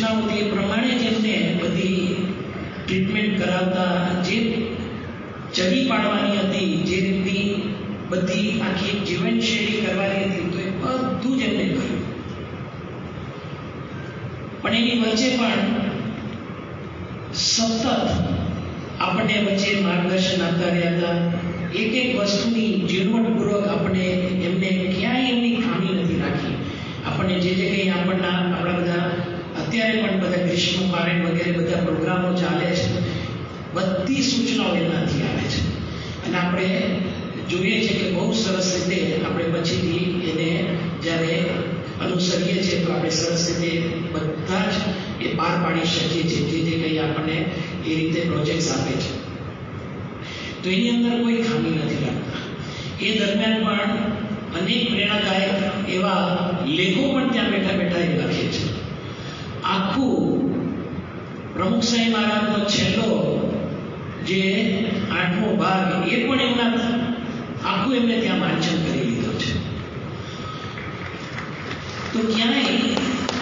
સૂચનાઓ હતી એ પ્રમાણે જ એમને બધી ટ્રીટમેન્ટ કરાવતા જે ચડી પાડવાની હતી જે રીતની બધી આખી જીવનશૈલી કરવાની હતી તો એ બધું જ એમને કર્યું. પણ એની વચ્ચે પણ સતત આપણને વચ્ચે માર્ગદર્શન આપતા રહ્યા હતા. એક એક વસ્તુની ઝીણવટપૂર્વક આપણે એમને ક્યાંય એમની ખામી નથી રાખી. આપણને જે જે કંઈ આપણના, આપણા બધા અત્યારે પણ બધા ગ્રીષ્મ પારણ વગેરે બધા પ્રોગ્રામો ચાલે છે. બધી સૂચનાઓ એનાથી આવે છે. અને આપણે જોઈએ છે કે બહુ સરસ રીતે આપણે પછીથી એને જ્યારે અનુસરીએ છીએ તો આપણે સરસ રીતે બધા જ એ પાર પાડી શકીએ છીએ જે જે કંઈ આપણને એ રીતે પ્રોજેક્ટ્સ આપે છે. તો એની અંદર કોઈ ખામી નથી લાગતા એ દરમિયાન પણ અનેક પ્રેરણાદાયક એવા લેખો પણ ત્યાં બેઠા બેઠા એ લખે છે આખું પ્રમુખ સાહેબ મહારાજનો છેલ્લો જે આઠમો ભાગ એ પણ એમના આખું એમને ત્યાં વાંચન કરી લીધો છે. તો ક્યાંય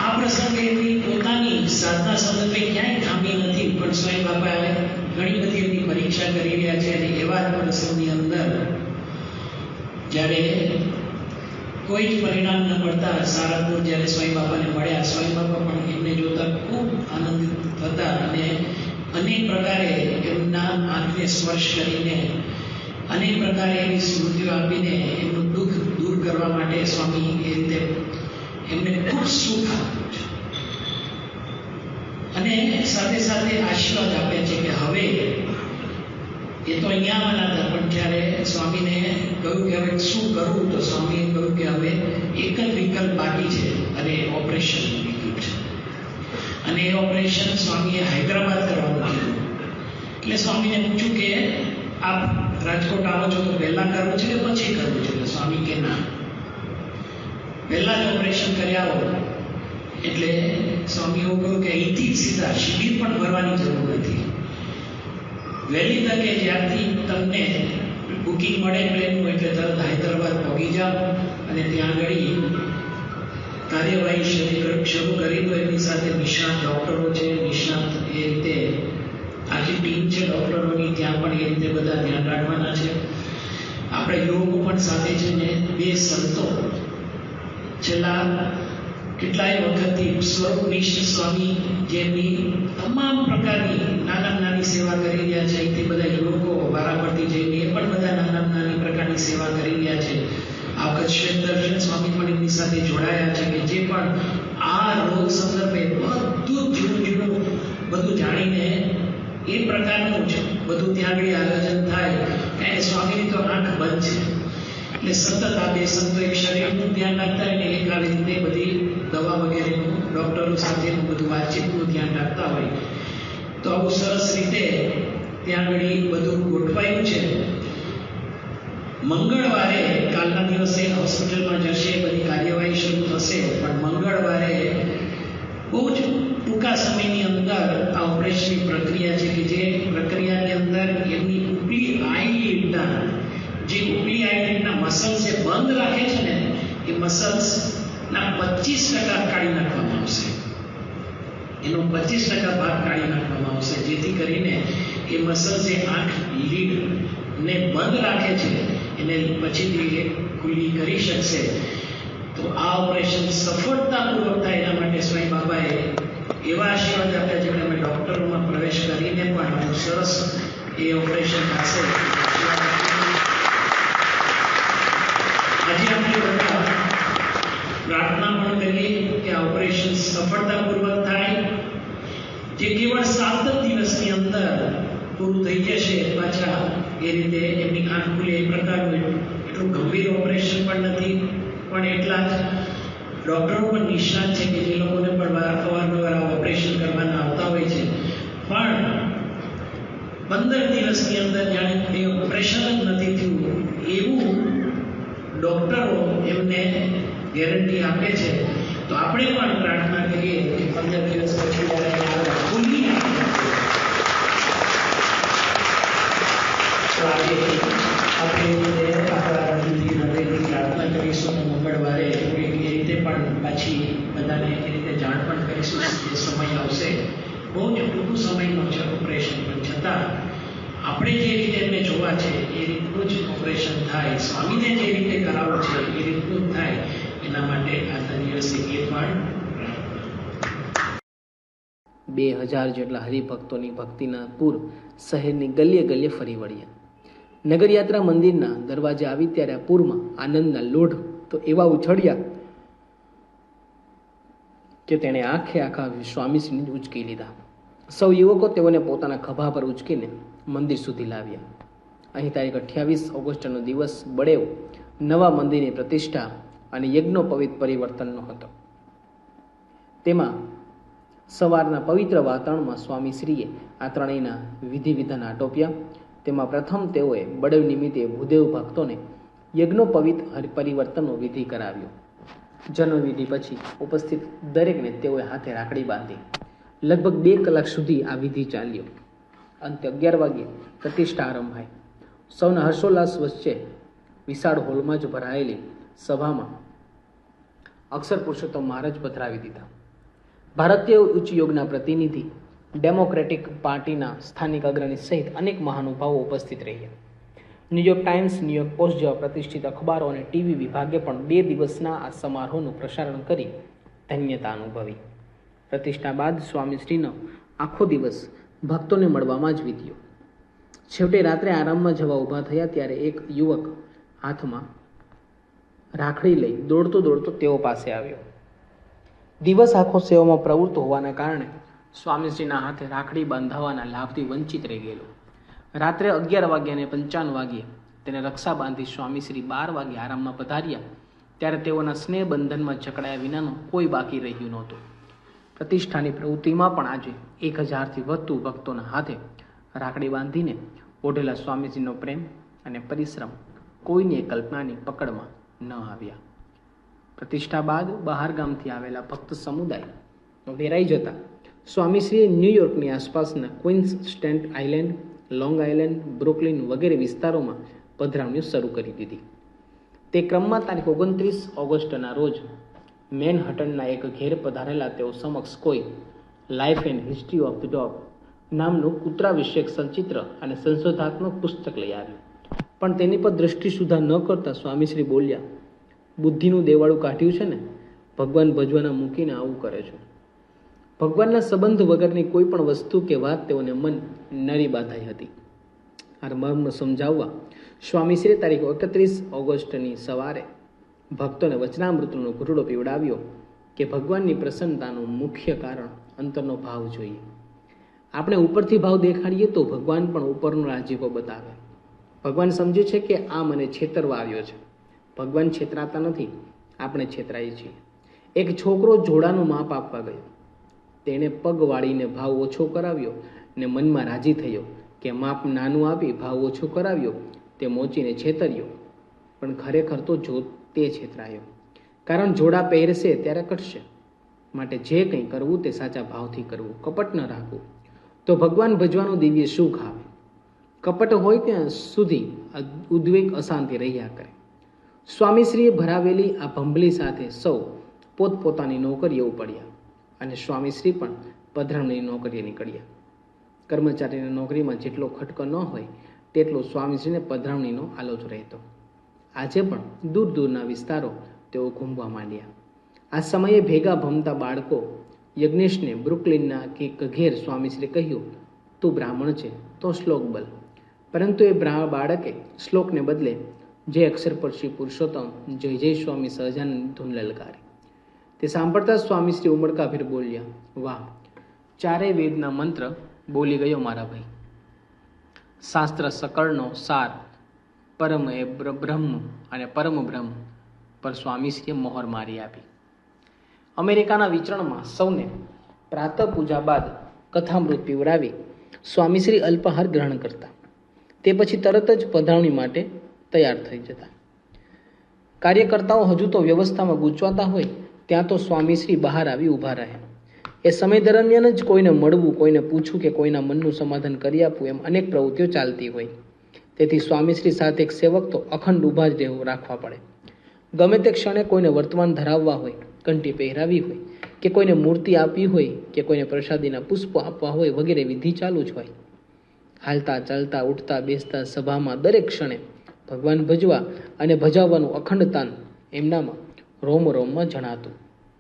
આ પ્રસંગે એમની પોતાની સાધના સંદર્ભે ક્યાંય ખામી નથી, પણ સ્વયં બાપાએ ઘણી બધી એમની પરીક્ષા કરી રહ્યા છે અને એવા પ્રસંગની અંદર જ્યારે કોઈ જ પરિણામ ન મળતા સારાપુર જ્યારે સ્વયં બાપાને મળ્યા સ્વયં બાપા પણ એમને જોતા ખૂબ આનંદિત થતા અને અનેક પ્રકારે એમના આંખને સ્પર્શ કરીને અનેક પ્રકારે એની સ્મૃતિઓ આપીને એમનું દુઃખ દૂર કરવા માટે સ્વામી એ રીતે એમને ખૂબ સુખ આપ્યું છે. અને સાથે સાથે આશીર્વાદ આપે છે કે હવે એ તો અહીંયા હતા, પણ જ્યારે સ્વામીને કહ્યું કે હવે શું કરવું તો સ્વામીએ કહ્યું કે હવે એક જ વિકલ્પ બાકી છે, અને ઓપરેશન. અને એ ઓપરેશન સ્વામીએ હૈદરાબાદ કરવાનું કીધું. એટલે સ્વામીને પૂછ્યું કે, આપ રાજકોટ આવો છો તો પહેલાં કરવું છે કે પછી કરવું છે? સ્વામી કે, ના. પહેલાં જ ઓપરેશન કરી આવો એટલે સ્વામી એવું કહ્યું કે, અહીંથી જ સીધા શિબિર પણ ભરવાની જરૂર નથી. વહેલી તકે જ્યારથી તમને બુકિંગ મળે પ્લેનનું એટલે તરત હૈદરાબાદ પહોંચી જાઓ અને ત્યાં આગળ કાર્યવાહી શરૂ કરી તો એની સાથે નિષ્ણાત ડૉક્ટરો છે, નિષ્ણાત એ રીતે આખી ટીમ છે ડૉક્ટરોની ત્યાં પણ એ રીતે બધા ધ્યાન રાખવાના છે. આપણે યોગ પણ સાથે છે ને બે સંતો છેલ્લા કેટલાય વખતથી સ્વરૂપનિષ્ઠ સ્વામી જેમની તમામ પ્રકારની નાના નાની સેવા કરી રહ્યા છે તે બધા યુવકો વારાફરતી જઈને એ પણ બધા નાના નાની પ્રકારની સેવા કરી રહ્યા છે દર્શન સ્વામી પણ એમની સાથે જોડાયા છે કે જે પણ આ રોગ સંદર્ભે બધું જૂનું ઝીણું બધું જાણીને એ પ્રકારનું છે બધું ત્યાં આગળ આયોજન થાય. કારણ સ્વામીની તો આંખ બંધ છે. એટલે સતત આ બે સંતો એક શરીરનું ધ્યાન રાખતા હોય ને એક આવી રીતે બધી દવા વગેરેનું, ડૉક્ટરો સાથેનું બધું વાતચીતનું ધ્યાન રાખતા હોય. તો આવું સરસ રીતે ત્યાં આગળ બધું ગોઠવાયું છે. મંગળવારે કાલના દિવસે હોસ્પિટલમાં જશે, બધી કાર્યવાહી શરૂ થશે, પણ મંગળવારે બહુ જ ટૂંકા સમયની અંદર આ ઓપરેશનની પ્રક્રિયા છે કે જે પ્રક્રિયાની અંદર એમની ઉપલી આઈલિડના જે ઉપલી આઈલિડના મસલ્સ બંધ રાખે છે ને, એ મસલ્સના પચીસ ટકા કાઢી નાખવામાં આવશે. એનો પચીસ ટકા ભાગ કાઢી નાખવામાં આવશે, જેથી કરીને એ મસલ્સ જે આંખ લીડને બંધ રાખે છે. એને પછીથી ખુલ્લી કરી શકશે. તો આ ઓપરેશન સફળતાપૂર્વક થાય એના માટે સ્વાઈ બાબાએ એવા આશીર્વાદ આપ્યા જેમણે અમે ડૉક્ટરોમાં પ્રવેશ કરીને પણ સરસ એ ઓપરેશન થશે. આજે આપણે બધા પ્રાર્થના પણ કરીએ કે આ ઓપરેશન સફળતાપૂર્વક થાય. જે કેવળ સાત દિવસની અંદર પૂરું થઈ જશે, પાછા એ રીતે એમની આંખ ખુલે, એ પ્રકારનું એટલું ગંભીર ઓપરેશન પણ નથી, પણ એટલા જ ડૉક્ટરો પણ નિષ્ણાત છે કે જે લોકોને પણ અવારનવાર આ ઓપરેશન કરવાના આવતા હોય છે. પણ પંદર દિવસની અંદર જાણે એ ઓપરેશન જ નથી થયું, એવું ડૉક્ટરો એમને ગેરંટી આપે છે. તો આપણે પણ પ્રાર્થના કરીએ કે પંદર દિવસ પછી જ્યારે ખુલ્લી તો આજે આપણે આપણા હૃદયથી હૃદયથી પ્રાર્થના કરીશું અને મંગળવારે એ રીતે પણ પાછી બધાને એ રીતે જાણ પણ કરીશું જે સમય સેવા છે એ રીતનું જ ઓપરેશન થાય સ્વામીને જે રીતે કરાવવું છે એ રીતનું જ થાય એના માટે આજના દિવસે એક વાર બે હજાર જેટલા હરિભક્તોની ભક્તિના પૂર શહેરની ગલીએ ગલીએ ફરી વળ્યા. નગરયાત્રા મંદિરના દરવાજે આવી ત્યારે આ પૂરમાં આનંદના લોઢ તો એવા ઉછળ્યા કે તેણે આખે આખા સ્વામીશ્રીને ઉચકી લીધા. સૌ યુવકો તેઓને પોતાના ખભા પર ઉચકીને મંદિર સુધી લાવ્યા. અહીં તારીખ અઠ્યાવીસ ઓગસ્ટનો દિવસ બળેવ નવા મંદિરની પ્રતિષ્ઠા અને યજ્ઞો પવિત્ર પરિવર્તનનો હતો. તેમાં સવારના પવિત્ર વાતાવરણમાં સ્વામી શ્રીએ આ ત્રણેયના વિધિ વિધાન આટોપ્યા. તેમાં પ્રથમ તેઓએ બળેવ નિમિત્તે ભૂદેવ ભક્તોને યજ્ઞો પવિત્ર પરિવર્તનનો વિધિ કરાવ્યો. જન્મવિધિ પછી ઉપસ્થિત દરેકને તેઓએ હાથે રાખડી બાંધી. લગભગ બે કલાક સુધી આ વિધિ ચાલ્યો. અંતે અગિયાર વાગ્યે પ્રતિષ્ઠા આરંભાઈ. સૌના હર્ષોલ્લાસ વચ્ચે વિશાળ હોલમાં જ ભરાયેલી સભામાં અક્ષર પુરુષોત્તમ મહારાજ પધરાવી દીધા. ભારતીય ઉચ્ચ યોગના પ્રતિનિધિ ડેમોક્રેટિક પાર્ટીના સ્થાનિક અગ્રણી સહિત અનેક મહાનુભાવો ઉપસ્થિત રહ્યા. ન્યૂયોર્ક ટાઈમ્સ ન્યૂયોર્ક પોસ્ટ જેવા પ્રતિષ્ઠિત અખબારો અને ટીવી વિભાગે પણ બે દિવસના આ સમારોહનું પ્રસારણ કરી ધન્યતા અનુભવી. પ્રતિષ્ઠા બાદ સ્વામીશ્રીનો આખો દિવસ ભક્તોને મળવામાં જ વીત્યો. છેવટે રાત્રે આરામમાં જવા ઊભા થયા ત્યારે એક યુવક હાથમાં રાખડી લઈ દોડતો દોડતો તેઓ પાસે આવ્યો. દિવસ આખો સેવામાં પ્રવૃત્ત હોવાના કારણે સ્વામીજીના હાથે રાખડી બાંધાવાના લાભથી વંચિત રહી ગયેલો. રાત્રે અગિયાર વાગ્યાને પંચાવન વાગ્યે તેને રક્ષા બાંધી સ્વામીશ્રી બાર વાગે આરામમાં પધાર્યા. ત્યારે તેઓના સ્નેહ બંધનમાં જકડાયા વિનાનું કોઈ બાકી રહ્યું નહોતું. પ્રતિષ્ઠાની પ્રવૃત્તિમાં પણ આજે એક હજારથી વધુ ભક્તોના હાથે રાખડી બાંધીને ઓઢેલા સ્વામીજીનો પ્રેમ અને પરિશ્રમ કોઈની કલ્પનાની પકડમાં ન આવ્યા. પ્રતિષ્ઠા બાદ બહાર ગામથી આવેલા ભક્ત સમુદાય વેરાઈ જતા સ્વામીશ્રીએ ન્યૂયોર્કની આસપાસના Queens Staten Island, Long Island, Brooklyn વગેરે વિસ્તારોમાં પધરામણી શરૂ કરી દીધી. તે ક્રમમાં તારીખ ઓગણત્રીસ ઓગસ્ટના રોજ મેનહટનના એક ઘેર પધારેલા તેઓ સમક્ષ કોઈ life and history of the dog નામનું કૂતરા વિષયક સચિત્ર અને સંશોધાત્મક પુસ્તક લઈ આવ્યું. પણ તેની પર દૃષ્ટિ સુધા ન કરતા સ્વામીશ્રી બોલ્યા બુદ્ધિનું દેવાળું કાઢ્યું છે ને, ભગવાન ભજવાના મૂકીને આવું કરે છે. ભગવાનના સંબંધ વગરની કોઈ પણ વસ્તુ કે વાત તેઓને મન નરી બાંધાઈ હતી. આ મર્મ સમજાવવા સ્વામીશ્રી તારીખ એકત્રીસ ઓગસ્ટની સવારે ભક્તોને વચનામૃતનો ઘૂંટડો પીવડાવ્યો કે ભગવાનની પ્રસન્નતાનું મુખ્ય કારણ અંતરનો ભાવ જોઈએ. આપણે ઉપરથી ભાવ દેખાડીએ તો ભગવાન પણ ઉપરનો રાજીપો બતાવે. ભગવાન સમજે છે કે આ મને છેતરવા આવ્યો છે. ભગવાન છેતરાતા નથી, આપણે છેતરાઈએ છીએ. એક છોકરો જોડાનું માપ આપવા ગયો. તેણે પગ વાળીને ભાવ ઓછો કરાવ્યો ને મનમાં રાજી થયો કે માપ નાનું આપી ભાવ ઓછો કરાવ્યો, તે મોચીને છેતર્યો. પણ ખરેખર તો જો તે છેતરાયો. કારણ જોડા પહેરશે ત્યારે કટશે માટે જે કંઈ કરવું તે સાચા ભાવથી કરવું, કપટ ન રાખવું. તો ભગવાન ભજવાનું દિવ્ય સુખ આવે. કપટ હોય ત્યાં સુધી ઉદ્વેગ અશાંતિ રહ્યા કરે. સ્વામીશ્રીએ ભરાવેલી આ ભંભલી સાથે સૌ પોતપોતાની નોકરીએ ઉપડ્યા અને સ્વામીશ્રી પણ પધરામણી નોકરીએ નીકળ્યા. કર્મચારીની નોકરીમાં જેટલો ખટકો ન હોય, તેટલો સ્વામીશ્રીને પધરામણીનો આલોચ રહેતો. આજે પણ દૂર દૂરના વિસ્તારો તેઓ ઘૂમવા માંડ્યા. આ સમયે ભેગા ભમતા બાળકો યજ્ઞેશને બ્રુકલિનના કે ઘેર સ્વામીશ્રી કહ્યું, તું બ્રાહ્મણ છે, તો શ્લોક બલ. પરંતુ એ બાળકે શ્લોકને બદલે જે અક્ષર પર શ્રી પુરુષોત્તમ, જય જય સ્વામી સહજાનંદ ધૂન લલકારી. તે સાંભળતા સ્વામી સ્વામીશ્રી ઉમળકાભીર બોલ્યા, વાહ, ચારેય વેદના મંત્ર બોલી ગયો મારા ભાઈ. શાસ્ત્ર સકળનો સાર પરમ એ બ્રહ્મ અને પરમ બ્રહ્મ પર સ્વામીશ્રીએ મોહર મારી આપી. અમેરિકાના વિચરણમાં સૌને પ્રાતઃ પૂજા બાદ કથામૃત પીવડાવી સ્વામીશ્રી અલ્પાહાર ગ્રહણ કરતા. તે પછી તરત જ પધરાવણી માટે તૈયાર થઈ જતા. કાર્યકર્તાઓ હજુ તો વ્યવસ્થામાં ગૂંચવાતા હોય, ત્યાં તો સ્વામીશ્રી બહાર આવી ઊભા રહે. એ સમય દરમિયાન જ કોઈને મળવું, કોઈને પૂછવું કે કોઈના મનનું સમાધાન કરી આપવું એમ અનેક પ્રવૃત્તિઓ ચાલતી હોય. તેથી સ્વામીશ્રી સાથે એક સેવક તો અખંડ ઊભા જ રહેવું રાખવા પડે. ગમે તે ક્ષણે કોઈને વર્તમાન ધરાવવા હોય, કંઠી પહેરાવી હોય, કે કોઈને મૂર્તિ આપવી હોય, કે કોઈને પ્રસાદીના પુષ્પો આપવા હોય વગેરે વિધિ ચાલુ જ હોય. હાલતા ચાલતા, ઉઠતા, બેસતા, સભામાં દરેક ક્ષણે ભગવાન ભજવા અને ભજાવવાનું અખંડ તાન એમનામાં રોમ રોમમાં જણાતું.